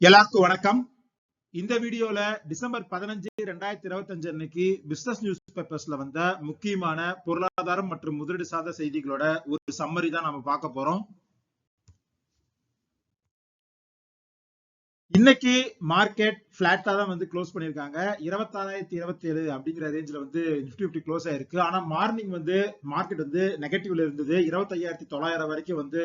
எல்லாருக்கும் வணக்கம். இந்த வீடியோல டிசம்பர் பதினஞ்சு ரெண்டாயிரத்தி இருபத்தி அஞ்சு அன்னைக்கு பிசினஸ் நியூஸ் பேப்பர்ஸ்ல வந்த முக்கியமான பொருளாதாரம் மற்றும் முதலீடு சார்ந்த செய்திகளோட ஒரு சம்மரி தான் நம்ம பார்க்க போறோம். இன்னைக்கு மார்க்கெட் பிளாட்டா தான் வந்து க்ளோஸ் பண்ணிருக்காங்க இருபத்தாறாயிரத்தி இருபத்தி ஏழு அப்படிங்கிற ரேஞ்சில் வந்து நிஃப்டி ஃபிஃப்டி க்ளோஸ் ஆயிருக்கு. ஆனால் மார்னிங் வந்து மார்க்கெட் வந்து நெகட்டிவ்ல இருந்தது. இருபத்தையாயிரத்தி தொள்ளாயிரம் வரைக்கும் வந்து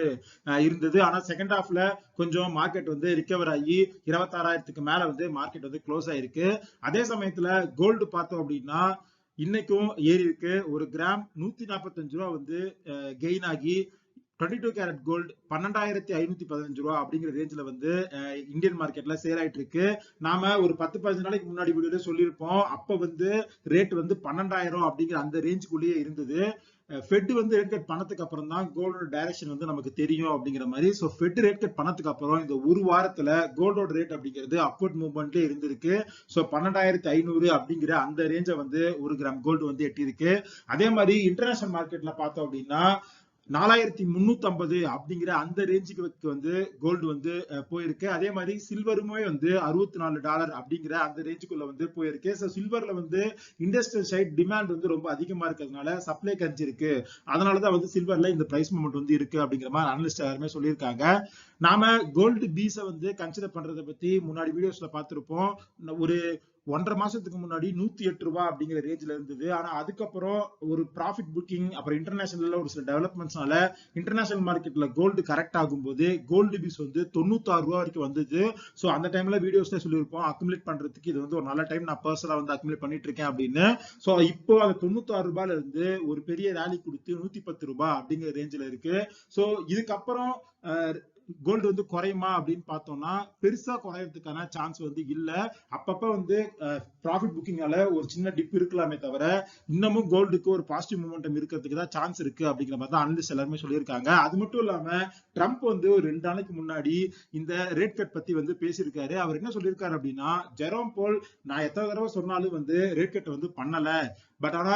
இருந்தது. ஆனா செகண்ட் ஹாஃப்ல கொஞ்சம் மார்க்கெட் வந்து ரிகவர் ஆகி இருபத்தாறாயிரத்துக்கு மேல வந்து மார்க்கெட் வந்து க்ளோஸ் ஆயிருக்கு. அதே சமயத்துல கோல்டு பார்த்தோம் அப்படின்னா இன்னைக்கும் ஏறி இருக்கு. ஒரு கிராம் நூத்தி நாற்பத்தஞ்சு ரூபா வந்து கெயின் ஆகி டுவெண்ட்டி டூ கேரட் கோல்டு பன்னெண்டாயிரத்தி ஐநூத்தி பதினஞ்சு ரூபா அப்படிங்கிற ரேஞ்சில் வந்து இந்தியன் மார்க்கெட்ல சேல் ஆயிட்டு இருக்கு. நாம ஒரு பத்து பதினஞ்சு நாளைக்கு முன்னாடி வீடியோல சொல்லியிருப்போம். அப்ப வந்து ரேட் வந்து பன்னெண்டாயிரம் அப்படிங்கிற அந்த ரேஞ்சுக்குள்ளேயே இருந்தது. ஃபெட் வந்து ரேட் கட் பண்ணதுக்கு அப்புறம் தான் கோல்டோட டைரக்ஷன் வந்து நமக்கு தெரியும் அப்படிங்கிற மாதிரி. ஸோ ஃபெட் ரேட் கட் பண்ணதுக்கு அப்புறம் இந்த ஒரு வாரத்துல கோல்டோட ரேட் அப்படிங்கிறது அப்வர்ட் மூவ்மெண்ட்ல இருந்திருக்கு. ஸோ பன்னெண்டாயிரத்தி ஐநூறு அப்படிங்கிற அந்த ரேஞ்சை வந்து ஒரு கிராம் கோல்டு வந்து எட்டியிருக்கு. அதே மாதிரி இன்டர்நேஷனல் மார்க்கெட்ல பார்த்தோம் அப்படின்னா நாலாயிரத்தி முன்னூத்தி ஐம்பது அப்படிங்கிற அந்த ரேஞ்சுக்கு வந்து கோல்டு வந்து போயிருக்கு. அதே மாதிரி சில்வருமே வந்து அறுபத்தி நாலு டாலர் அப்படிங்கிற அந்த ரேஞ்சுக்குள்ள வந்து போயிருக்கு. ஸோ சில்வர்ல வந்து இண்டஸ்ட்ரியல் சைட் டிமாண்ட் வந்து ரொம்ப அதிகமா இருக்கிறதுனால சப்ளை கஞ்சிருக்கு அதனாலதான் வந்து சில்வர்ல இந்த பிரைஸ் மூமெண்ட் வந்து இருக்கு அப்படிங்கிற மாதிரி அனலிஸ்ட் எல்லாருமே சொல்லியிருக்காங்க. நாம கோல்டு பீஸை வந்து கன்சிடர் பண்றதை பத்தி முன்னாடி வீடியோஸ்ல பார்த்திருப்போம். ஒரு ஒன்றரை மாசத்துக்கு முன்னாடி நூத்தி எட்டு ரூபாய் அப்படிங்கிற ரேஞ்சில் இருந்தது. ஆனா அதுக்கப்புறம் ஒரு ப்ராஃபிட் புக்கிங் அப்புறம் இன்டர்நேஷனல்ல ஒரு சில டெவலப்மெண்ட்ஸ்னால இன்டர்நேஷனல் மார்க்கெட்ல கோல்டு கரெக்ட் ஆகும்போது கோல்டு பீஸ் வந்து தொண்ணூத்தாறு ரூபா வரைக்கும் வந்தது. ஸோ அந்த டைம்ல வீடியோஸ்ல சொல்லியிருப்போம். அக்குமுலேட் பண்றதுக்கு இது வந்து ஒரு நல்ல டைம் நான் பர்சனலா வந்து அக்குமுலேட் பண்ணிட்டு இருக்கேன் அப்படின்னு. ஸோ இப்போ அந்த தொண்ணூத்தாறு ரூபாயில இருந்து ஒரு பெரிய ரேலி கொடுத்து நூத்தி பத்து ரூபாய் அப்படிங்கிற ரேஞ்சில் இருக்கு. ஸோ இதுக்கப்புறம் கோல்டு வந்து குறையுமா அப்படின்னு பார்த்தோம்னா பெருசா குறையறதுக்கான சான்ஸ் வந்து இல்ல. அப்பப்ப வந்து ப்ராஃபிட் புக்கிங்கால ஒரு சின்ன டிப் இருக்கலாமே தவிர இன்னமும் கோல்டுக்கு ஒரு பாசிட்டிவ் மூமெண்டம் இருக்கிறதுக்கு தான் சான்ஸ் இருக்கு அப்படிங்கிற மாதிரி தான் அனலிஸ்ட் எல்லாருமே சொல்லியிருக்காங்க. அது மட்டும் இல்லாம ட்ரம்ப் வந்து ஒரு ரெண்டு நாளைக்கு முன்னாடி இந்த ரேட் கட் பத்தி வந்து பேசியிருக்காரு. அவர் என்ன சொல்லியிருக்காரு அப்படின்னா ஜெரோம் போல் நான் எத்தனை தடவை சொன்னாலும் வந்து ரேட் கட் வந்து பண்ணல. பட் ஆனா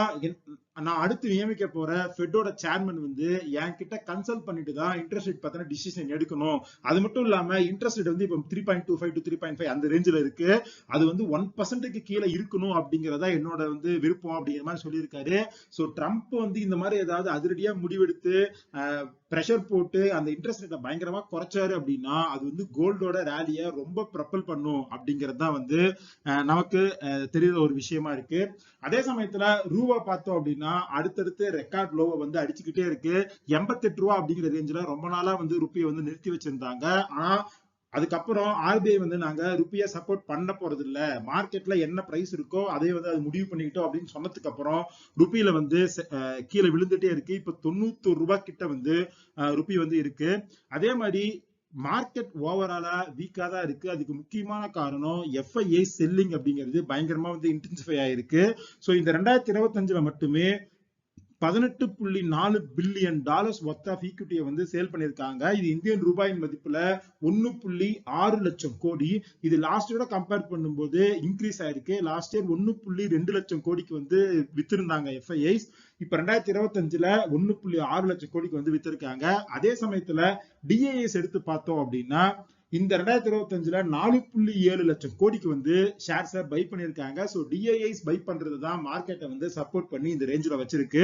நான் அடுத்து நியமிக்க போற ஃபெட்டோட சேர்மன் வந்து என்கிட்ட கன்சல்ட் பண்ணிட்டு தான் இன்ட்ரெஸ்ட் ரேட் பத்தின டிசிஷன் எடுக்கணும். அது மட்டும் இல்லாம இன்ட்ரெஸ்ட் ரேட் வந்து இப்போ three point two five to three point five அந்த ரேஞ்சில் இருக்கு. அது வந்து ஒன் பர்சன்ட்டுக்கு கீழே இருக்கணும் அப்படிங்கிறதா என்னோட வந்து விருப்பம் அப்படிங்கிற மாதிரி சொல்லியிருக்காரு. ஸோ ட்ரம்ப் வந்து இந்த மாதிரி ஏதாவது அதிரடியா முடிவெடுத்து ப்ரெஷர் போட்டு அந்த இன்ட்ரெஸ்ட் ரேட்டை பயங்கரமா குறைச்சாரு அப்படின்னா அது வந்து கோல்டோட ரேலியை ரொம்ப ப்ரப்பல் பண்ணும் அப்படிங்கிறது தான் வந்து நமக்கு தெரியுற ஒரு விஷயமா இருக்கு. அதே சமயத்துல ரூபா பார்த்தோம் அப்படின்னா அடுத்தடுத்து ரெக்கார்ட் லோவை வந்து அடிச்சுக்கிட்டே இருக்கு. எண்பத்தெட்டு ரூபா அப்படிங்கிற ரேஞ்சில ரொம்ப நாளா வந்து ருப்பியை வந்து நிறுத்தி வச்சிருந்தாங்க. ஆனா அதுக்கப்புறம் ஆர்பிஐ வந்து நாங்க ருப்பியை சப்போர்ட் பண்ண போறது இல்ல மார்க்கெட்ல என்ன பிரைஸ் இருக்கோ அதை வந்து அது முடிவு பண்ணிக்கிட்டோம் அப்படின்னு சொன்னதுக்கு அப்புறம் ருப்பியில வந்து கீழே விழுந்துட்டே இருக்கு. இப்ப தொண்ணூத்தொரு ரூபாய் கிட்ட வந்து ருப்பி வந்து இருக்கு. அதே மாதிரி மார்க்கெட் ஓவராலா வீக்கா தான் இருக்கு. அதுக்கு முக்கியமான காரணம் எஃப்ஐஏ செல்லிங் அப்படிங்கிறது பயங்கரமா வந்து இன்டென்சிஃபை ஆயிருக்கு. ஸோ இந்த ரெண்டாயிரத்தி இருபத்தஞ்சுல மட்டுமே பதினெட்டு புள்ளி நாலு பில்லியன் டாலர்ஸ் ஒர்த் ஆஃப் ஈக்விட்டியை வந்து சேல் பண்ணியிருக்காங்க. இது இந்தியன் ரூபாயின் மதிப்புல ஒன்னு புள்ளி ஆறு லட்சம் கோடி. இது லாஸ்ட் இயரோட கம்பேர் பண்ணும்போது இன்க்ரீஸ் ஆயிருக்கு. லாஸ்ட் இயர் ஒன்னு புள்ளி ரெண்டு லட்சம் கோடிக்கு வந்து வித்திருந்தாங்க எஃப்ஐஐஸ் இப்ப ரெண்டாயிரத்தி இருபத்தஞ்சுல ஒன்னு புள்ளி ஆறு லட்சம் கோடிக்கு வந்து வித்திருக்காங்க. அதே சமயத்துல டிஏஎஸ் எடுத்து பார்த்தோம் அப்படின்னா இந்த ரெண்டாயிரத்தி இருபத்தஞ்சுல நாலு புள்ளி ஏழு லட்சம் கோடிக்கு வந்து ஷேர்ஸை பை பண்ணிருக்காங்க ஸோ டிஐஐஸ் பை பண்றது தான் மார்க்கெட்டை வந்து சப்போர்ட் பண்ணி இந்த ரேஞ்சில் வச்சிருக்கு.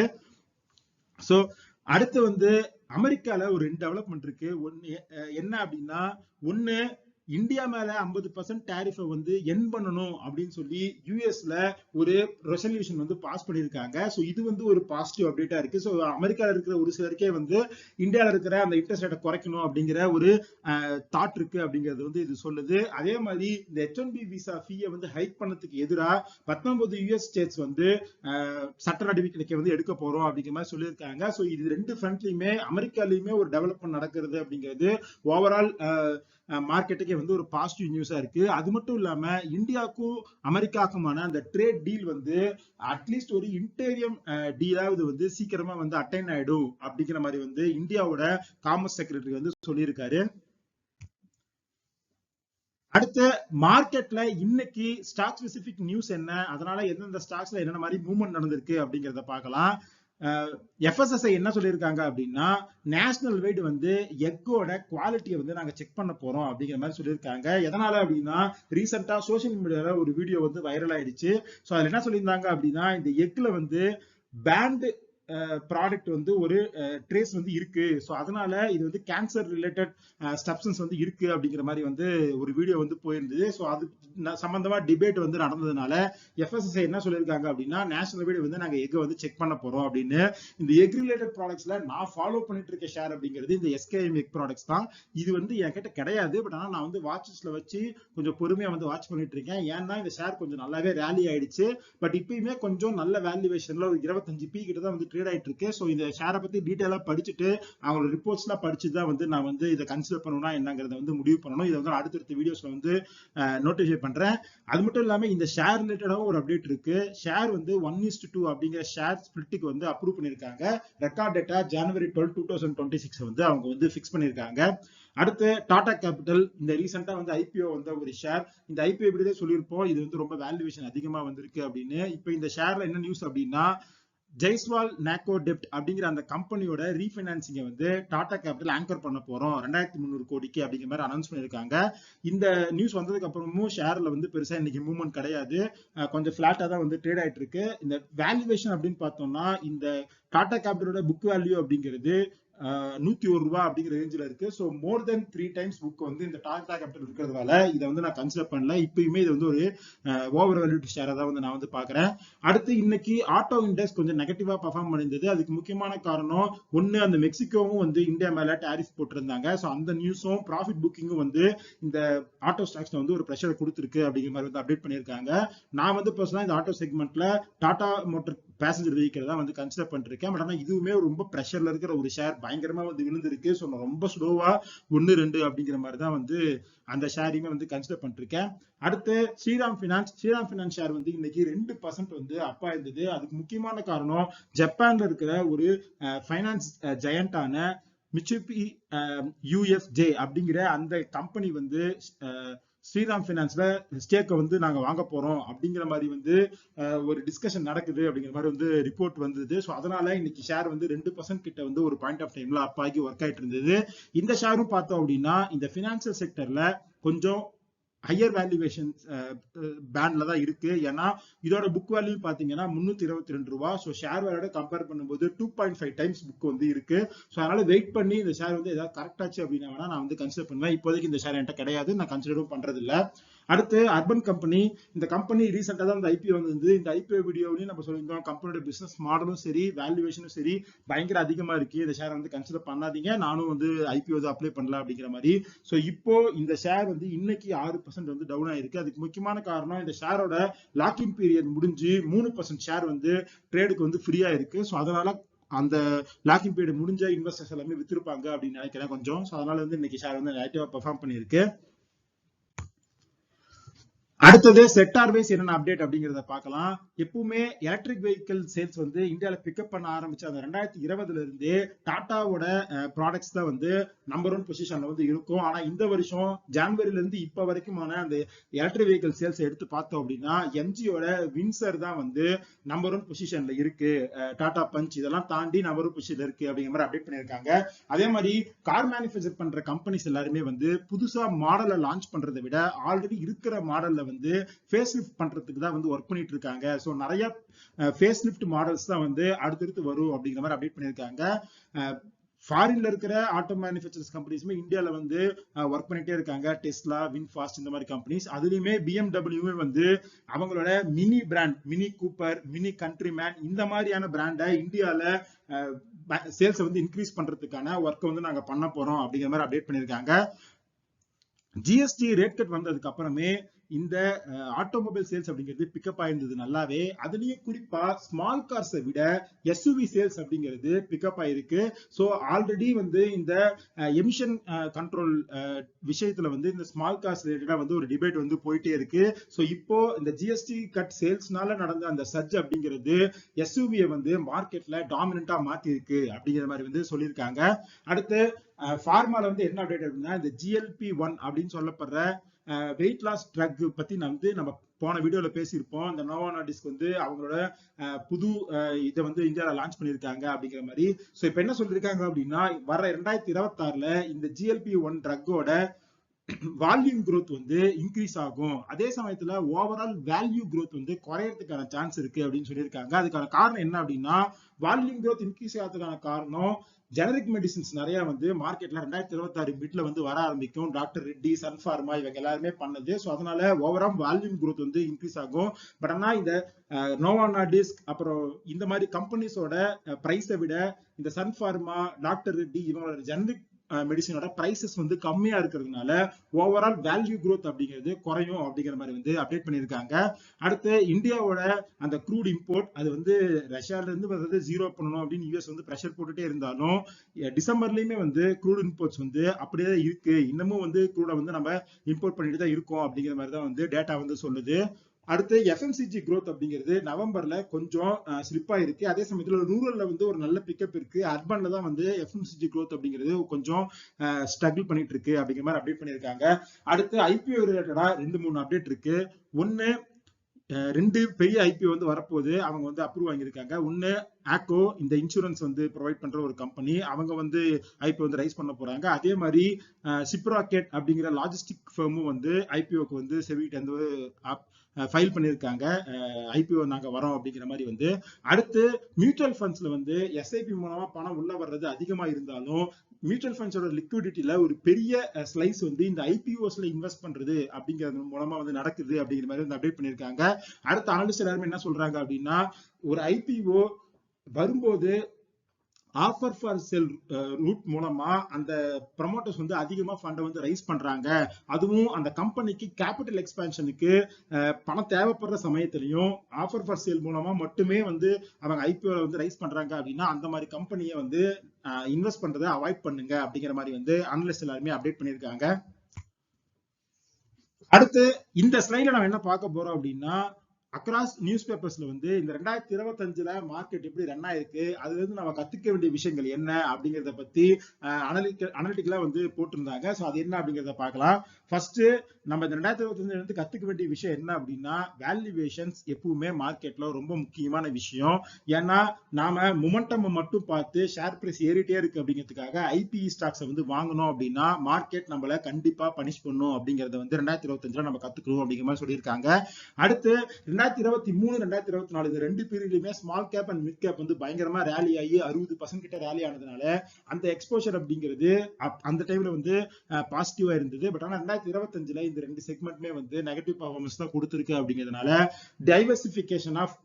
ஸோ அடுத்து வந்து அமெரிக்கால ஒரு ரெண்டு டெவலப்மெண்ட் இருக்கு. ஒன்னு என்ன அப்படின்னா ஒன்னு இந்தியா மேல ஐம்பது பர்சன்ட் டேரிஃபை வந்து என் பண்ணணும் அப்படின்னு சொல்லி யூஎஸ்ல ஒரு ரெசல்யூஷன் வந்து பாஸ் பண்ணியிருக்காங்க. ஸோ இது வந்து ஒரு பாசிட்டிவ் அப்டேட்டா இருக்கு. ஸோ அமெரிக்கால இருக்கிற ஒரு சிலருக்கே வந்து இந்தியாவில் இருக்கிற அந்த இன்ட்ரெஸ்ட் ரேட்டை குறைக்கணும் அப்படிங்கிற ஒரு தாட் இருக்கு அப்படிங்கிறது வந்து இது சொல்லுது. அதே மாதிரி இந்த ஹெச் ஒன் பி விசா ஃபீயை வந்து ஹைக் பண்ணதுக்கு எதிராக பத்தொன்பது யூஎஸ் ஸ்டேட்ஸ் வந்து சட்ட நடவடிக்கை வந்து எடுக்க போறோம் அப்படிங்கிற மாதிரி சொல்லியிருக்காங்க. ஸோ இது ரெண்டு ஃப்ரண்ட்லயுமே அமெரிக்காலையுமே ஒரு டெவலப்மெண்ட் நடக்கிறது அப்படிங்கிறது ஓவரால் மார்க்கெட்டுக்கே வந்து ஒரு பாசிட்டிவ் நியூஸா இருக்கு. அது மட்டும் இல்லாம இந்தியாவுக்கும் அமெரிக்காக்குமான அந்த ட்ரேட் டீல் வந்து அட்லீஸ்ட் ஒரு இன்டீரியம் டீலாவது வந்து சீக்கிரமா வந்து அட்டைன் ஆயிடும் அப்படிங்கிற மாதிரி வந்து இந்தியாவோட காமர்ஸ் செக்ரட்டரி வந்து சொல்லியிருக்காரு. அடுத்து மார்க்கெட்ல இன்னைக்கு ஸ்டாக் ஸ்பெசிபிக் நியூஸ் என்ன? அதனால எந்தெந்த ஸ்டாக்ஸ்ல என்னென்ன மாதிரி மூவ்மெண்ட் நடந்திருக்கு அப்படிங்கறத பார்க்கலாம். எஃப்எஸ்எஸ்ஐ என்ன சொல்லியிருக்காங்க அப்படின்னா நேஷனல் வைடு வந்து எக்கோட குவாலிட்டியை வந்து நாங்க செக் பண்ண போறோம் அப்படிங்கிற மாதிரி சொல்லியிருக்காங்க. எதனால அப்படின்னா ரீசெண்டா சோசியல் மீடியாவில் ஒரு வீடியோ வந்து வைரல் ஆயிடுச்சு. ஸோ அதில் என்ன சொல்லியிருந்தாங்க அப்படின்னா இந்த எக்ல வந்து பேண்டு ப்ராடக்ட் வந்து ஒரு ட்ரேஸ் வந்து இருக்கு. ஸோ அதனால இது வந்து கேன்சர் ரிலேட்டட் ஸ்டப்சன்ஸ் வந்து இருக்கு அப்படிங்கிற மாதிரி வந்து ஒரு வீடியோ வந்து போயிருந்தது. ஸோ அது சம்பந்தமா டிபேட் வந்து நடந்ததுனால எஃப்எஸ்எஸ்ஐ என்ன சொல்லியிருக்காங்க அப்படின்னா நேஷனல் வீடியோ வந்து நாங்கள் எக் வந்து செக் பண்ண போறோம் அப்படின்னு. இந்த எக் ரிலேட்டட் ப்ராடக்ட்ஸ்ல நான் ஃபாலோ பண்ணிட்டு இருக்க ஷேர் அப்படிங்கிறது இந்த எஸ்கேஎம் எக் ப்ராடக்ட்ஸ் தான். இது வந்து என்கிட்ட கிடையாது. பட் ஆனால் நான் வந்து வாட்சஸ்ல வச்சு கொஞ்சம் பொறுமையா வந்து வாட்ச் பண்ணிட்டு இருக்கேன். ஏன்னா இந்த ஷேர் கொஞ்சம் நல்லாவே ரேலி ஆயிடுச்சு. பட் இப்பயுமே கொஞ்சம் நல்ல வேல்யூவேஷன்ல ஒரு இருபத்தஞ்சு பி கிட்ட தான் வந்து ட்ரேட் ஆயிட்டு இருக்கு ஸோ இந்த ஷேரை பத்தி டீட்டெயிலாக படிச்சுட்டு அவங்களோட ரிப்போர்ட்ஸ் எல்லாம் படிச்சு தான் வந்து நான் வந்து இதை கன்சிடர் பண்ணணும்னா என்னங்கிறத வந்து முடிவு பண்ணணும். இதை வந்து அடுத்தடுத்த வீடியோஸ்ல வந்து நோட்டிஃபை பண்றேன். அது மட்டும் இல்லாமல் இந்த ஷேர் ரிலேட்டடாகவும் ஒரு அப்டேட் இருக்கு. ஷேர் வந்து ஒன் இஸ்ட் டூ அப்படிங்கிற ஷேர் ஸ்பிளிட்டுக்கு வந்து அப்ரூவ் பண்ணிருக்காங்க ரெக்கார்ட் டேட்டா ஜனவரி twelve two thousand twenty six வந்து அவங்க வந்து ஃபிக்ஸ் பண்ணியிருக்காங்க. அடுத்து டாடா கேபிட்டல் இந்த ரீசெண்டாக வந்து ஐபிஓ வந்த ஒரு ஷேர் இந்த ஐபிஓ இப்படிதான் சொல்லியிருப்போம்? இது வந்து ரொம்ப வேல்யூவேஷன் அதிகமா வந்திருக்கு அப்படின்னு. இப்போ இந்த ஷேர்ல என்ன நியூஸ் அப்படின்னா ஜெய்ஸ்வால் நாக்கோ டெப்ட் அப்படிங்கிற அந்த கம்பெனியோட ரீஃபைனான்சிங்கை வந்து டாடா கேபிட்டல் ஆங்கர் பண்ண போறோம். ரெண்டாயிரத்தி முந்நூறு கோடிக்கு அப்படிங்கிற மாதிரி அனௌன்ஸ் பண்ணியிருக்காங்க. இந்த நியூஸ் வந்ததுக்கு அப்புறமும் ஷேர்ல வந்து பெருசா இன்னைக்கு மூவ்மெண்ட் கிடையாது. கொஞ்சம் பிளாட்டா தான் வந்து ட்ரேட் ஆயிட்டு இருக்கு. இந்த வேல்யூவேஷன் அப்படின்னு பார்த்தோம்னா இந்த டாடா கேபிட்டலோட புக் வேல்யூ அப்படிங்கிறது நூத்தி ஒரு ரூபா அப்படிங்கிற ரேஞ்சில் இருக்கு. So more than three times book வந்து இந்த டாடா கேபிட்டல் இருக்கிறதுனால இதை வந்து நான் கன்சிடர் பண்ணல. இப்பயுமே இது வந்து ஒரு ஓவர் வேல்யூட் ஷேரை தான் வந்து நான் வந்து பாக்குறேன் அடுத்து இன்னைக்கு ஆட்டோ இண்டெக்ஸ் கொஞ்சம் நெகட்டிவா பர்ஃபார்ம் பண்ணியிருந்தது. அதுக்கு முக்கியமான காரணம் ஒன்னு அந்த மெக்சிகோவும் வந்து இந்தியா மேல டேரிஃப் போட்டிருந்தாங்க. ஸோ அந்த நியூஸும் ப்ராஃபிட் புக்கிங்கும் வந்து இந்த ஆட்டோ ஸ்டாக்ஸ்ல வந்து ஒரு ப்ரெஷர் கொடுத்துருக்கு அப்படிங்கிற மாதிரி வந்து அப்டேட் பண்ணியிருக்காங்க. நான் வந்து பர்சனலாக இந்த ஆட்டோ செக்மெண்ட்ல டாடா மோட்டர் பேசஞ்சர் வெஹிக்கிள் தான் வந்து கன்சிடர் பண்ணிருக்கேன். பட் ஆனால் இதுவுமே ரொம்ப ப்ரெஷர்ல இருக்கிற ஒரு ஷேர் பயங்கரமா வந்து விழுந்திருக்கு. ஸோ நான் ரொம்ப ஸ்லோவா ஒன்னு ரெண்டு அப்படிங்கிற மாதிரி தான் வந்து அந்த ஷேரையுமே வந்து கன்சிடர் பண்ணிருக்கேன். அடுத்து Shriram finance Shriram finance share வந்து இன்னைக்கு ரெண்டு பர்சன்ட் வந்து அப்பா இருந்தது அதுக்கு முக்கியமான காரணம் ஜப்பான்ல இருக்கிற ஒரு ஃபைனான்ஸ் ஜெயண்டான மிச்சுபி யூஎஃப்ஜே அப்படிங்கிற அந்த கம்பெனி வந்து ஸ்ரீராம் ஃபினான்ஸ்ல ஸ்டேக்கை வந்து நாங்க வாங்க போறோம் அப்படிங்கிற மாதிரி வந்து ஒரு டிஸ்கஷன் நடக்குது அப்படிங்கிற மாதிரி வந்து ரிப்போர்ட் வந்தது. ஸோ அதனால இன்னைக்கு ஷேர் வந்து ரெண்டு பர்சன்ட் கிட்ட வந்து ஒரு பாயிண்ட் ஆஃப் டைம்ல அப் ஆகி ஒர்க் ஆயிட்டு இருந்தது. இந்த ஷேரும் பார்த்தோம் அப்படின்னா இந்த பினான்சியல் செக்டர்ல கொஞ்சம் ஹையர் வேல்யூவேஷன் பேண்ட்ல தான் இருக்கு. ஏன்னா இதோட புக் வேல்யூ பாத்தீங்கன்னா முன்னூத்தி இருபத்தி ரெண்டு ரூபா. ஸோ ஷேர் வேலோட கம்பேர் பண்ணும்போது two point five times book வந்து இருக்கு. ஸோ அதனால வெயிட் பண்ணி இந்த ஷேர் வந்து ஏதாவது கரெக்ட் ஆச்சு அப்படின்னா வேணா நான் வந்து கன்சிடர் பண்ணுவேன். இப்போதைக்கு இந்த ஷேர் என்கிட்ட கிடையாது. நான் கன்சிடரும் பண்றது இல்லை அடுத்து அர்பன் கம்பெனி இந்த கம்பெனி ரீசெண்டாக தான் இந்த ஐபிஓ வந்தது இந்த ஐபிஓ வீடியோலையும் நம்ம சொல்லியிருந்தோம் கம்பெனியோட பிசினஸ் மாடலும் சரி வேல்யூவேஷனும் சரி பயங்கர அதிகமாக இருக்கு. இந்த ஷேர் வந்து கன்சிடர் பண்ணாதீங்க. நானும் வந்து ஐபிஓ இது அப்ளை பண்ணல அப்படிங்கிற மாதிரி. ஸோ இப்போ இந்த ஷேர் வந்து இன்னைக்கு ஆறு பர்சன்ட் வந்து டவுன் ஆயிருக்கு. அதுக்கு முக்கியமான காரணம் இந்த ஷேரோட லாக்கிங் பீரியட் முடிஞ்சு மூணு பர்சன்ட் ஷேர் வந்து ட்ரேடுக்கு வந்து ஃப்ரீயா இருக்கு. ஸோ அதனால அந்த லாக்கிங் பீரியட் முடிஞ்ச இன்வெஸ்டர்ஸ் எல்லாமே வித்திருப்பாங்க அப்படின்னு நினைக்கிறேன் கொஞ்சம். ஸோ அதனால வந்து இன்னைக்கு ஷேர் வந்து நெகட்டிவா பெர்ஃபார்ம் பண்ணியிருக்கு. அடுத்தது செக்டார் வைஸ் என்னென்ன அப்டேட் அப்படிங்கறத பார்க்கலாம். எப்பவுமே எலக்ட்ரிக் வெஹிக்கிள் சேல்ஸ் வந்து இந்தியாவில் பிக்கப் பண்ண ஆரம்பிச்ச அந்த ரெண்டாயிரத்தி இருபதுல இருந்தே டாட்டாவோட ப்ராடக்ட்ஸ் தான் வந்து நம்பர் ஒன் பொசிஷன்ல வந்து இருக்கும். ஆனா இந்த வருஷம் ஜான்வரில இருந்து இப்ப வரைக்குமான அந்த எலக்ட்ரிக் வெஹிக்கிள் சேல்ஸ் எடுத்து பார்த்தோம் அப்படின்னா எம்ஜியோட வின்சர் தான் வந்து நம்பர் ஒன் பொசிஷன்ல இருக்கு. டாடா பஞ்ச் இதெல்லாம் தாண்டி நம்பர் ஒன் பொசிஷன்ல இருக்கு அப்படிங்கிற மாதிரி அப்டேட் பண்ணியிருக்காங்க. அதே மாதிரி கார் மேனுஃபேக்சர் பண்ற கம்பெனிஸ் எல்லாருமே வந்து புதுசா மாடலை லான்ச் பண்றதை விட ஆல்ரெடி இருக்கிற மாடல்ல வந்து வந்து ஃபேஸ் லிஃப்ட் பண்றதுக்கு தான் வந்து ஒர்க் பண்ணிட்டு இருக்காங்க. ஸோ நிறைய ஃபேஸ் லிஃப்ட் மாடல்ஸ் தான் வந்து அடுத்தடுத்து வரும் அப்படிங்கிற மாதிரி அப்டேட் பண்ணியிருக்காங்க. ஃபாரின்ல இருக்கிற ஆட்டோ மேனுஃபேக்சர்ஸ் கம்பெனிஸுமே இந்தியாவில் வந்து ஒர்க் பண்ணிட்டே இருக்காங்க. டெஸ்லா வின்ஃபாஸ்ட் இந்த மாதிரி கம்பெனிஸ் அதுலயுமே பிஎம்டபிள்யூமே வந்து அவங்களோட Mini brand Mini Cooper Mini Countryman இந்த மாதிரியான பிராண்டை இந்தியாவில் சேல்ஸை வந்து இன்க்ரீஸ் பண்றதுக்கான ஒர்க்கை வந்து நாங்கள் பண்ண போறோம் அப்படிங்கிற மாதிரி அப்டேட் பண்ணியிருக்காங்க. ஜிஎஸ்டி ரேட் கட் வந்ததுக்கு அப்புறமே இந்த ஆட்டோமொபைல் சேல்ஸ் அப்படிங்கிறது பிக்கப் ஆயிருந்தது நல்லாவே. அதுலயும் குறிப்பா ஸ்மால் கார்ஸை விட எஸ்யூவி சேல்ஸ் அப்படிங்கிறது பிக்கப் ஆயிருக்கு. ஸோ ஆல்ரெடி வந்து இந்த எமிஷன் கண்ட்ரோல் விஷயத்துல வந்து இந்த ஸ்மால் கார்ஸ் ரிலேட்டடா வந்து ஒரு டிபேட் வந்து போயிட்டே இருக்கு. ஸோ இப்போ இந்த ஜிஎஸ்டி கட் சேல்ஸ்னால நடந்த அந்த சர்ஜ் அப்படிங்கிறது எஸ்யூவியை வந்து மார்க்கெட்ல டாமினா மாத்தி இருக்கு அப்படிங்கிற மாதிரி வந்து சொல்லியிருக்காங்க. அடுத்து ஃபார்மால வந்து என்ன அப்டேட் அப்படின்னா இந்த ஜிஎல்பி ஒன் அப்படின்னு சொல்லப்படுற வெயிட் லாஸ் ட்ரக் பத்தி நான் வந்து நம்ம போன வீடியோல பேசியிருப்போம். இந்த நோவானாடிஸ்க் வந்து அவங்களோட புது இதை வந்து இந்தியாவில் லான்ச் பண்ணியிருக்காங்க அப்படிங்கிற மாதிரி. ஸோ இப்போ என்ன சொல்லியிருக்காங்க அப்படின்னா வர ரெண்டாயிரத்தி இருபத்தாறுல இந்த ஜிஎல்பி ஒன் ட்ரக்கோட வால்யூம் க்ரோத் வந்து இன்க்ரீஸ் ஆகும். அதே சமயத்துல ஓவரால் வேல்யூ க்ரோத் வந்து குறையறதுக்கான சான்ஸ் இருக்கு அப்படின்னு சொல்லியிருக்காங்க. அதுக்கான காரணம் என்ன அப்படின்னா வால்யூம் க்ரோத் இன்க்ரீஸ் ஆகிறதுக்கான காரணம் ஜெனரிக் மெடிசின்ஸ் நிறைய வந்து மார்க்கெட்ல ரெண்டாயிரத்தி இருபத்தி ஆறு மிட்ல வந்து வர ஆரம்பிக்கும். டாக்டர் ரெட்டி சன் ஃபார்மா இவங்க எல்லாருமே பண்ணது. ஸோ அதனால ஓவரால் வால்யூம் குரோத் வந்து இன்க்ரீஸ் ஆகும். பட் ஆனா இந்த நோவானா டிஸ்க் அப்புறம் இந்த மாதிரி கம்பெனிஸோட பிரைஸை விட இந்த சன் ஃபார்மா டாக்டர் ரெட்டி இவங்களோட ஜெனரிக் மெடிசனோட பிரைசஸ் வந்து கம்மியா இருக்கிறதுனால ஓவரால் வேல்யூ க்ரோத் அப்படிங்கிறது குறையும் அப்படிங்கிற மாதிரி வந்து அப்டேட் பண்ணியிருக்காங்க. அடுத்து இந்தியாவோட அந்த க்ரூட் இம்போர்ட் அது வந்து ரஷ்யால இருந்து வந்து ஜீரோ பண்ணணும் அப்படின்னு யூஎஸ் வந்து ப்ரெஷர் போட்டுட்டே இருந்தாலும் டிசம்பர்லயுமே வந்து க்ரூட் இம்போர்ட்ஸ் வந்து அப்படியே இருக்கு. இன்னமும் வந்து க்ரூடை வந்து நம்ம இம்போர்ட் பண்ணிட்டு தான் இருக்கோம் அப்படிங்கிற மாதிரி தான் வந்து டேட்டா வந்து சொல்லுது. அடுத்து எஃப்எம்சிஜி க்ரோத் அப்படிங்கிறது நவம்பர்ல கொஞ்சம் ஸ்லிப் ஆயிருக்கு. அதே சமயத்துல ரூரல்ல வந்து ஒரு நல்ல பிக்கப் இருக்கு. அர்பன்ல தான் வந்து எஃப்எம்சிஜி க்ரோத் அப்படிங்கிறது கொஞ்சம் ஸ்ட்ரகிள் பண்ணிட்டு இருக்கு அப்படிங்கிற மாதிரி அப்டேட் பண்ணியிருக்காங்க. அடுத்து ஐபிஓ ரிலேட்டடா ரெண்டு மூணு அப்டேட் இருக்கு. ஒன்னு ரெண்டு பெரிய ஐபிஓ வந்து வரப்போது அவங்க வந்து அப்ரூவ் வாங்கியிருக்காங்க. ஒன்னு ஆக்கோ இந்த இன்சூரன்ஸ் வந்து ப்ரொவைட் பண்ற ஒரு கம்பெனி அவங்க வந்து ஐபிஓ வந்து ரைஸ் பண்ண போறாங்க. அதே மாதிரி சிப்ராக்கெட் அப்படிங்கிற லாஜிஸ்டிக் ஃபர்மும் வந்து ஐபிஓக்கு வந்து செவிட்டு வந்து ஃபைல் பண்ணியிருக்காங்க. ஐபிஓ நாங்க வரோம் அப்படிங்கிற மாதிரி வந்து. அடுத்து மியூச்சுவல் ஃபண்ட்ஸ்ல வந்து எஸ்ஐபி மூலமா பணம் உள்ள வர்றது அதிகமா இருந்தாலும் மியூச்சுவல் ஃபண்ட்ஸோட லிக்விடிட்டியில ஒரு பெரிய ஸ்லைஸ் வந்து இந்த ஐபிஓஸ்ல இன்வெஸ்ட் பண்றது அப்படிங்கிறது மூலமா வந்து நடக்குது அப்படிங்கிற மாதிரி வந்து அப்டேட் பண்ணியிருக்காங்க. அடுத்த அனலிஸ்ட் எல்லாருமே என்ன சொல்றாங்க அப்படின்னா ஒரு ஐபிஓ வரும்போது ஆஃபர் ஃபார் செல் ரூட் மூலமா அந்த ப்ரமோட்டர்ஸ் வந்து அதிகமா ஃபண்டை வந்து ரைஸ் பண்றாங்க. அதுவும் அந்த கம்பெனிக்கு கேபிட்டல் எக்ஸ்பேன்ஷனுக்கு பணம் தேவைப்படுற சமயத்திலையும் ஆஃபர் ஃபார் சேல் மூலமா மட்டுமே வந்து அவங்க ஐபிஓவில் வந்து ரைஸ் பண்றாங்க அப்படின்னா அந்த மாதிரி கம்பெனியை வந்து uh, இன்வெஸ்ட் பண்றதை அவாய்ட் பண்ணுங்க அப்படிங்கிற மாதிரி வந்து அனலிஸ்ட் எல்லாருமே அப்டேட் பண்ணியிருக்காங்க. அடுத்து இந்த ஸ்லைட்ல நம்ம என்ன பார்க்க போறோம் அப்படின்னா அக்ராஸ் நியூஸ் பேப்பர்ஸ்ல வந்து இந்த ரெண்டாயிரத்தி இருபத்தஞ்சுல மார்க்கெட் எப்படி ரன் ஆயிருக்கு அதுல இருந்து நம்ம கத்துக்க வேண்டிய விஷயங்கள் என்ன அப்படிங்கறத பத்தி அனலிட்டிக்கலா வந்து போட்டிருந்தாங்க. ஸோ அது என்ன அப்படிங்கறத பார்க்கலாம். ஃபர்ஸ்ட் நம்ம இந்த ரெண்டாயிரத்தி இருபத்தஞ்சுல இருந்து கத்துக்க வேண்டிய விஷயம் என்ன அப்படின்னா வேல்யூவேஷன்ஸ் எப்பவுமே மார்க்கெட்ல ரொம்ப முக்கியமான விஷயம். ஏன்னா நாம மொமெண்டம் மட்டும் பார்த்து ஷேர் பிரைஸ் ஏறிட்டே இருக்கு அப்படிங்கிறதுக்காக ஐபிஇ ஸ்டாக்ஸை வந்து வாங்கணும் அப்படின்னா மார்க்கெட் நம்மள கண்டிப்பா பனிஷ் பண்ணும் அப்படிங்கறத வந்து ரெண்டாயிரத்தி இருபத்தஞ்சுல நம்ம கத்துக்கணும் அப்படிங்கிற மாதிரி சொல்லியிருக்காங்க. அடுத்து ரெண்டாயிரத்தி இருபத்தி மூணு ரெண்டாயிரத்தி இருபத்தி நாலு இது ரெண்டு பீரியட்லயுமே small cap and mid cap வந்து பயங்கரமா ரேலி ஆகி அறுபது பர்சன்ட் கிட்ட ரேலி ஆனதுனால அந்த எக்ஸ்போஷர் அப்படிங்கிறது அந்த டைம்ல வந்து பாசிட்டிவா இருந்தது. பட் ஆனா ரெண்டாயிரத்தி இருபத்தஞ்சுல இந்த ரெண்டு செக்மெண்ட்மே வந்து நெகட்டிவ் பர்ஃபார்மன்ஸ் தான் கொடுத்துருக்கு அப்படிங்கிறதுனால டைவர்சிபிகேஷன் ஆஃப்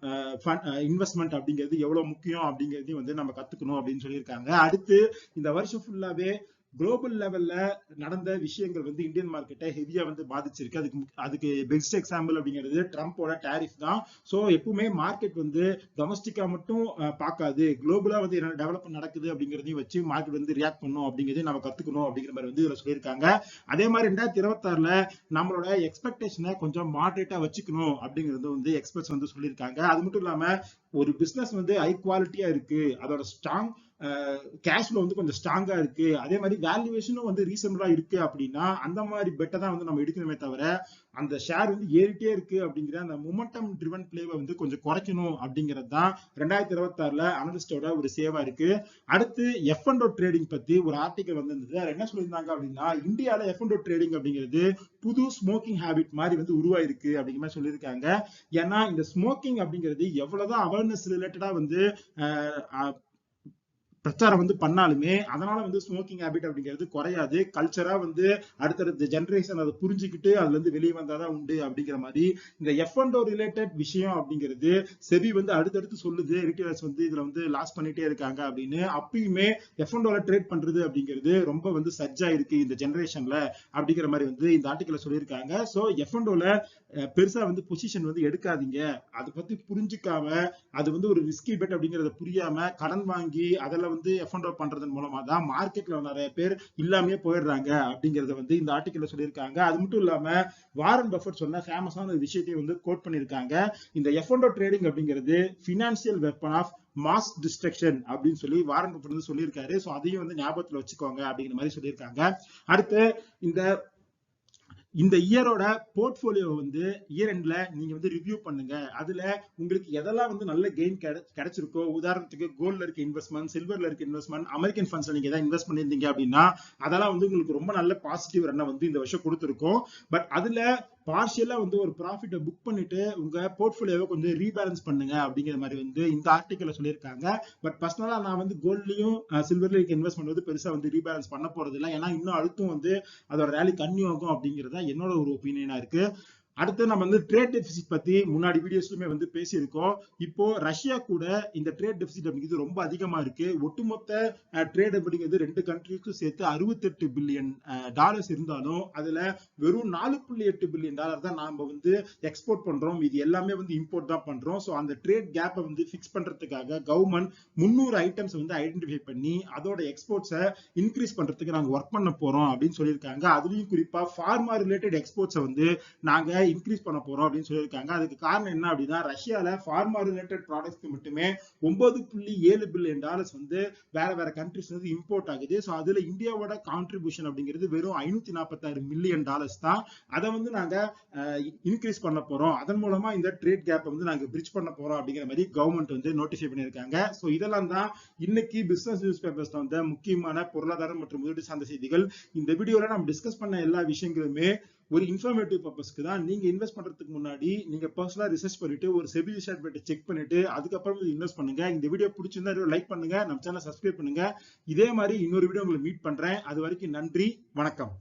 இன்வெஸ்ட்மெண்ட் அப்படிங்கிறது எவ்வளவு முக்கியம் அப்படிங்கிறதையும் வந்து நம்ம கத்துக்கணும் அப்படின்னு சொல்லியிருக்காங்க. அடுத்து இந்த வருஷம் ஃபுல்லாவே குளோபல் லெவல்ல நடந்த விஷயங்கள் வந்து இந்தியன் மார்க்கெட்டை ஹெவியா வந்து பாதிச்சிருக்கு. அதுக்கு அதுக்கு பெஸ்ட் எக்ஸாம்பிள் அப்படிங்கிறது ட்ரம்ப்போட டேரிஃப் தான். ஸோ எப்பவுமே மார்க்கெட் வந்து டொமஸ்டிக்கா மட்டும் பார்க்காது. குளோபலா வந்து என்ன டெவலப் நடக்குது அப்படிங்கிறதையும் வச்சு மார்க்கெட் வந்து ரியாக்ட் பண்ணும் அப்படிங்கிறதையும் நம்ம கத்துக்கணும் அப்படிங்கிற மாதிரி வந்து இதுல சொல்லியிருக்காங்க. அதே மாதிரி ரெண்டாயிரத்தி இருபத்தாறுல நம்மளோட எக்ஸ்பெக்டேஷனை கொஞ்சம் மாடரேட்டா வச்சுக்கணும் அப்படிங்கிறது வந்து எக்ஸ்பர்ட்ஸ் வந்து சொல்லியிருக்காங்க. அது மட்டும் இல்லாம ஒரு பிசினஸ் வந்து ஹை குவாலிட்டியா இருக்கு. அதோட ஸ்ட்ராங் கேஷ் வந்து கொஞ்சம் ஸ்ட்ராங்கா இருக்கு. அதே மாதிரி வேல்யூவேஷனும் வந்து ரீசனபிளா இருக்கு அப்படின்னா அந்த மாதிரி பெட்டை தான் வந்து நம்ம எடுக்கணுமே தவிர அந்த ஷேர் வந்து ஏறிட்டே இருக்கு அப்படிங்கிற அந்த மொமெண்டம் ட்ரிவன் பிளேவை வந்து கொஞ்சம் குறைக்கணும் அப்படிங்கிறது தான் ரெண்டாயிரத்தி இருபத்தி ஆறுல அனலிஸ்டோட ஒரு சேவா இருக்கு. அடுத்து எஃப் அண்ட் ட்ரேடிங் பத்தி ஒரு ஆர்டிகல் வந்திருந்தது. அது என்ன சொல்லியிருந்தாங்க அப்படின்னா இந்தியால எஃப் அண்ட் ட்ரேடிங் அப்படிங்கிறது புது ஸ்மோக்கிங் ஹேபிட் மாதிரி வந்து உருவாயிருக்கு அப்படிங்கிற மாதிரி சொல்லியிருக்காங்க. ஏன்னா இந்த ஸ்மோக்கிங் அப்படிங்கிறது எவ்வளவுதான் அவேர்னஸ் ரிலேட்டடா வந்து பிரச்சாரம் வந்து பண்ணாலுமே அதனால வந்து ஸ்மோக்கிங் ஹேபிட் அப்படிங்கிறது குறையாது. கல்ச்சரா வந்து அடுத்தடுத்த ஜென்ரேஷன் அதை புரிஞ்சுக்கிட்டு அதுல இருந்து வெளியே வந்தாதான் உண்டு அப்படிங்கிற மாதிரி இந்த எஃப் அண்ட் ரிலேட்டட் விஷயம் அப்படிங்கிறது செவி வந்து அடுத்தடுத்து சொல்லுது. ரிட்டேலர்ஸ் வந்து இதுல வந்து லாஸ் பண்ணிட்டே இருக்காங்க அப்படின்னு. அப்பயுமே எஃப் அண்ட் ட்ரேட் பண்றது அப்படிங்கிறது ரொம்ப வந்து சஜ்ஜா இருக்கு இந்த ஜென்ரேஷன்ல அப்படிங்கிற மாதிரி வந்து இந்த ஆர்டிக்கல சொல்லியிருக்காங்க. ஸோ எஃப் அண்ட் பெருசா வந்து பொசிஷன் வந்து எடுக்காதீங்க. அதை பத்தி புரிஞ்சுக்காம அது வந்து ஒரு ரிஸ்கி பெட் அப்படிங்கறத புரியாம கடன் வாங்கி அதெல்லாம் வந்து எஃப் அண்ட் பண்றதன் மூலமா தான் மார்க்கெட்ல நிறைய பேர் இல்லாமையே போயிடுறாங்க அப்படிங்கறத வந்து இந்த ஆர்டிக்கல்ல சொல்லியிருக்காங்க. அது மட்டும் இல்லாம வாரன் பஃபர் சொன்ன ஃபேமஸான ஒரு விஷயத்தையும் வந்து கோட் பண்ணியிருக்காங்க. இந்த எஃப் அண்ட் ட்ரேடிங் அப்படிங்கிறது financial weapon of mass destruction அப்படின்னு சொல்லி வாரன் பஃபர் வந்து சொல்லியிருக்காரு. ஸோ அதையும் வந்து ஞாபகத்துல வச்சுக்கோங்க அப்படிங்கிற மாதிரி சொல்லியிருக்காங்க. அடுத்து இந்த இந்த இயரோட போர்ட்ஃபோலியோ வந்து இயர் எண்ட்ல நீங்க வந்து ரிவ்யூ பண்ணுங்க. அதுல உங்களுக்கு எதெல்லாம் வந்து நல்ல கெயின் கிடைச்சிருக்கோ உதாரணத்துக்கு கோல்ட்ல இருக்க இன்வெஸ்ட்மெண்ட் சில்வர்ல இருக்க இன்வெஸ்ட்மெண்ட் அமெரிக்கன் ஃபண்ட்ஸ்ல நீங்க ஏதாவது இன்வெஸ்ட் பண்ணிருந்தீங்க அப்படின்னா அதெல்லாம் வந்து உங்களுக்கு ரொம்ப நல்ல பாசிட்டிவ் ரன்னை வந்து இந்த வருஷம் கொடுத்துருக்கோம். பட் அதுல பார்ஷியலா வந்து ஒரு ப்ராஃபிட்டை புக் பண்ணிட்டு உங்க போர்ட்ஃபோலியோவை கொஞ்சம் ரீபேலன்ஸ் பண்ணுங்க அப்படிங்கிற மாதிரி வந்து இந்த ஆர்டிக்கல்ல சொல்லியிருக்காங்க. பட் பர்சனலா நான் வந்து கோல்ட்லயும் சில்வர்லயும் இன்வெஸ்ட் வந்து பெருசா வந்து ரீபேலன்ஸ் பண்ண போறது இல்லை ஏன்னா இன்னும் அழுத்தம் வந்து அதோட ரேலி கன்னியூ ஆகும் அப்படிங்கிறது தான் என்னோட ஒரு ஒப்பீனியனா இருக்கு. அடுத்து நம்ம வந்து ட்ரேட் டெபிசிட் பத்தி முன்னாடி வீடியோஸ்லுமே வந்து பேசியிருக்கோம். இப்போ ரஷ்யா கூட இந்த ட்ரேட் டெபிசிட் அப்படிங்கிறது ரொம்ப அதிகமா இருக்கு. ஒட்டுமொத்த ட்ரேட் அப்படிங்கிறது ரெண்டு கண்ட்ரிக்கும் சேர்த்து அறுபத்தெட்டு பில்லியன் டாலர்ஸ் இருந்தாலும் அதுல வெறும் நாலு புள்ளி எட்டு பில்லியன் டாலர் தான் நாம வந்து எக்ஸ்போர்ட் பண்றோம். இது எல்லாமே வந்து இம்போர்ட் தான் பண்றோம். ஸோ அந்த ட்ரேட் கேப்பை வந்து ஃபிக்ஸ் பண்றதுக்காக கவர்மெண்ட் முந்நூறு ஐட்டம்ஸ் வந்து ஐடென்டிஃபை பண்ணி அதோட எக்ஸ்போர்ட்ஸை இன்க்ரீஸ் பண்றதுக்கு நாங்க ஒர்க் பண்ண போறோம் அப்படின்னு சொல்லியிருக்காங்க. அதுலயும் குறிப்பா ஃபார்மா ரிலேட்டட் எக்ஸ்போர்ட்ஸை வந்து நாங்க இன்க்ரீஸ் பண்ண போறோம் அப்படின்னு சொல்லியிருக்காங்க. அதுக்கு காரணம் என்ன அப்படின்னா ரஷ்யால ஃபார்மா ரிலேட்டட் ப்ராடக்ட்ஸ்க்கு மட்டுமே ஒன்பது புள்ளி ஏழு பில்லியன் டாலர்ஸ் வந்து வேற வேற கண்ட்ரிஸ் வந்து இம்போர்ட் ஆகுது. ஸோ அதுல இந்தியாவோட கான்ட்ரிபியூஷன் அப்படிங்கிறது வெறும் ஐநூத்தி நாற்பத்தாறு மில்லியன் டாலர்ஸ் தான். அதை வந்து நாங்க இன்க்ரீஸ் பண்ண போறோம். அதன் மூலமா இந்த ட்ரேட் கேப் வந்து நாங்க பிரிட்ஜ் பண்ண போறோம் அப்படிங்கிற மாதிரி கவர்மெண்ட் வந்து நோட்டிஃபை பண்ணியிருக்காங்க. ஸோ இதெல்லாம் தான் இன்னைக்கு பிசினஸ் நியூஸ் பேப்பர்ஸ்ல வந்த முக்கியமான பொருளாதாரம் மற்றும் முதலீடு சார்ந்த செய்திகள். இந்த வீடியோல நம்ம டிஸ்கஸ் பண்ண எல்லா விஷயங்களுமே ஒரு இன்ஃபர்மேட்டிவ் பர்பஸ்க்கு தான் நீங்க இன்வெஸ்ட் பண்றதுக்கு முன்னாடி நீங்க பர்சனலா ரிசர்ச் பண்ணிட்டு ஒரு செபி சர்டிஃபிகேட் செக் பண்ணிட்டு அதுக்கப்புறம் இன்வெஸ்ட் பண்ணுங்க. இந்த வீடியோ பிடிச்சிருந்தா லைக் பண்ணுங்க. நம்ம சேனல் சப்ஸ்கிரைப் பண்ணுங்க. இதே மாதிரி இன்னொரு வீடியோ உங்களை மீட் பண்றேன். அது வரைக்கும் நன்றி வணக்கம்.